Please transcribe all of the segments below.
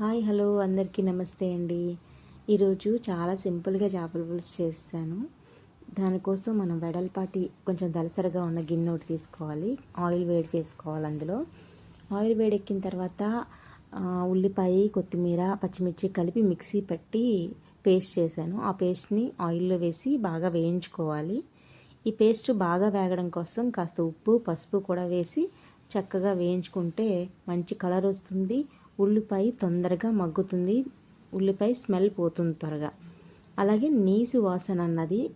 Hi hello అందరికీ నమస్తే అండి. ఈరోజు చాలా సింపుల్గా చేపల పులుసు చేస్తాను. దానికోసం మనం వెడల్పాటి కొంచెం దలసరగా ఉన్న గిన్నె ఒకటి తీసుకోవాలి. ఆయిల్ వేడి చేసుకోవాలి అందులో. ఆయిల్ వేడెక్కిన తర్వాత ఉల్లిపాయ కొత్తిమీర పచ్చిమిర్చి కలిపి మిక్సీ పెట్టి పేస్ట్ చేశాను. ఆ పేస్ట్ని ఆయిల్లో వేసి బాగా వేయించుకోవాలి. ఈ పేస్ట్ బాగా వేగడం కోసం కాస్త ఉప్పు పసుపు కూడా వేసి చక్కగా వేయించుకుంటే మంచి కలర్ వస్తుంది. ఉల్లిపాయ తొందరగా మగ్గుతుంది. ఉల్లిపాయ స్మెల్ పోతుంది త్వరగా. అలాగే నీసు వాసన అన్నది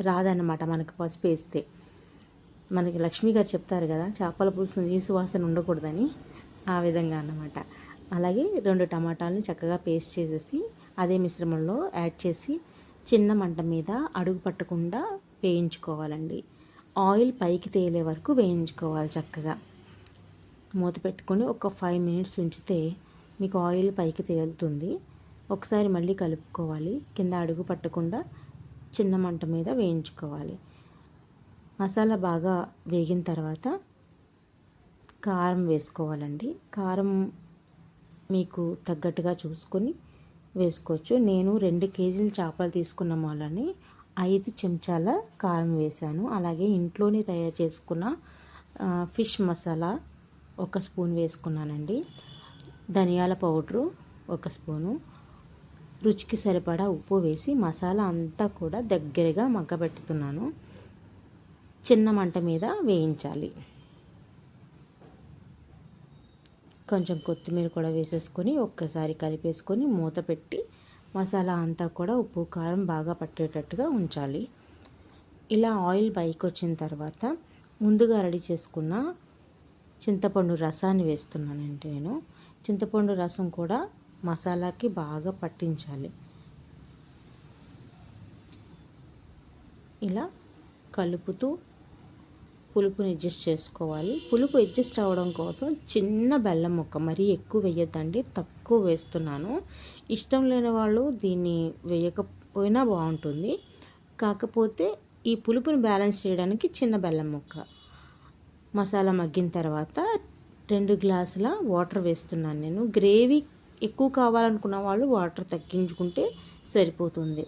రాదన్నమాట మనకు పసుపు వేస్తే. మనకి లక్ష్మి గారు చెప్తారు కదా చేపల పులుసు నీసు వాసన ఉండకూడదని ఆ విధంగా అన్నమాట. అలాగే రెండు టమాటాలను చక్కగా పేస్ట్ చేసేసి అదే మిశ్రమంలో యాడ్ చేసి చిన్న మంట మీద అడుగు పట్టకుండా వేయించుకోవాలండి. ఆయిల్ పైకి తేలే వరకు వేయించుకోవాలి చక్కగా. మూత పెట్టుకొని ఒక ఫైవ్ మినిట్స్ ఉంచితే మీకు ఆయిల్ పైకి తేలుతుంది. ఒకసారి మళ్ళీ కలుపుకోవాలి. కింద అడుగు పట్టకుండా చిన్న మంట మీద వేయించుకోవాలి. మసాలా బాగా వేగిన తర్వాత కారం వేసుకోవాలండి. కారం మీకు తగ్గట్టుగా చూసుకొని వేసుకోవచ్చు. నేను రెండు కేజీల చేపలు తీసుకున్న వాళ్ళని ఐదు చెంచాల కారం వేశాను. అలాగే ఇంట్లోనే తయారు చేసుకున్న ఫిష్ మసాలా ఒక స్పూన్ వేసుకున్నానండి. ధనియాల పౌడరు ఒక స్పూను. రుచికి సరిపడా ఉప్పు వేసి మసాలా అంతా కూడా దగ్గరగా మగ్గబెట్టుతున్నాను చిన్న మంట మీద వేయించాలి. కొంచెం కొత్తిమీర కూడా వేసేసుకొని ఒక్కసారి కలిపేసుకొని మూత పెట్టి మసాలా అంతా కూడా ఉప్పు కారం బాగా పట్టేటట్టుగా ఉంచాలి. ఇలా ఆయిల్ పైకి వచ్చిన తర్వాత ముందుగా రెడీ చేసుకున్న చింతపండు రసాన్ని వేస్తున్నానండి నేను. చింతపండు రసం కూడా మసాలాకి బాగా పట్టించాలి. ఇలా కలుపుతూ పులుపుని అడ్జస్ట్ చేసుకోవాలి. పులుపు అడ్జస్ట్ అవ్వడం కోసం చిన్న బెల్లం ముక్క మరీ ఎక్కువ వేయొద్దండి తక్కువ వేస్తున్నాను. ఇష్టం లేని వాళ్ళు దీన్ని వేయకపోయినా బాగుంటుంది. కాకపోతే ఈ పులుపుని బ్యాలెన్స్ చేయడానికి చిన్న బెల్లం ముక్క. మసాలా మగ్గిన తర్వాత రెండు గ్లాసుల వాటర్ వేస్తున్నాను నేను. గ్రేవీ ఎక్కువ కావాలనుకున్న వాళ్ళు వాటర్ తగ్గించుకుంటే సరిపోతుంది.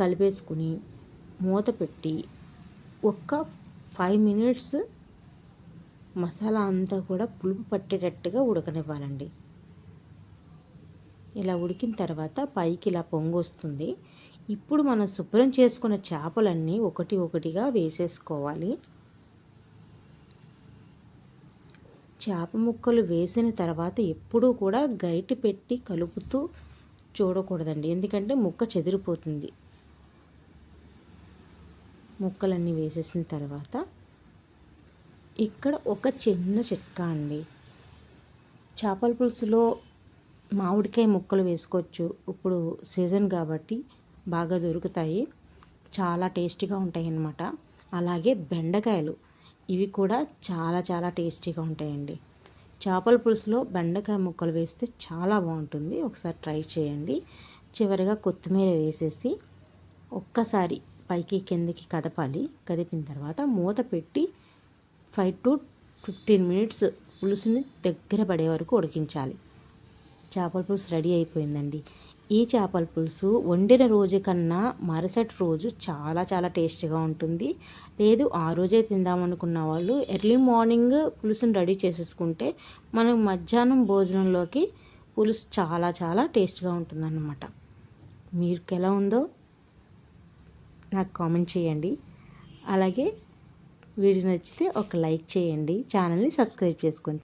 కలిపేసుకుని మూత పెట్టి ఒక్క ఫైవ్ మినిట్స్ మసాలా అంతా కూడా పులుపు పట్టేటట్టుగా ఉడకనివ్వాలండి. ఇలా ఉడికిన తర్వాత పైకి ఇలా పొంగొస్తుంది. ఇప్పుడు మనం శుభ్రం చేసుకున్న చేపలన్నీ ఒకటి ఒకటిగా వేసేసుకోవాలి. చేప ముక్కలు వేసిన తర్వాత ఎప్పుడూ కూడా గరిటె పెట్టి కలుపుతూ చూడకూడదండి. ఎందుకంటే ముక్క చెదిరిపోతుంది. ముక్కలన్నీ వేసేసిన తర్వాత ఇక్కడ ఒక చిన్న చిట్కా అండి. చేపల పులుసులో మామిడికాయ ముక్కలు వేసుకోవచ్చు. ఇప్పుడు సీజన్ కాబట్టి బాగా దొరుకుతాయి. చాలా టేస్టీగా ఉంటాయి అన్నమాట అలాగే బెండకాయలు. ఇవి కూడా చాలా చాలా టేస్టీగా ఉంటాయండి. చేపల పులుసులో బెండకాయ ముక్కలు వేస్తే చాలా బాగుంటుంది. ఒకసారి ట్రై చేయండి. చివరిగా కొత్తిమీర వేసేసి ఒక్కసారి పైకి కిందకి కదపాలి. కదిపిన తర్వాత మూత పెట్టి ఫైవ్ టు ఫిఫ్టీన్ మినిట్స్ పులుసుని దగ్గర పడే వరకు ఉడికించాలి. చేపల పులుసు రెడీ అయిపోయిందండి. ఈ చేపల పులుసు వండిన రోజు కన్నా మరుసటి రోజు చాలా చాలా టేస్టీగా ఉంటుంది. లేదు ఆ రోజే తిందామనుకున్న వాళ్ళు ఎర్లీ మార్నింగ్ పులుసుని రెడీ చేసేసుకుంటే మనం మధ్యాహ్నం భోజనంలోకి పులుసు చాలా చాలా టేస్ట్గా ఉంటుందన్నమాట. మీకు ఎలా ఉందో నాకు కామెంట్ చేయండి. అలాగే వీడియో నచ్చితే ఒక లైక్ చేయండి. ఛానల్ని సబ్స్క్రైబ్ చేసుకోండి.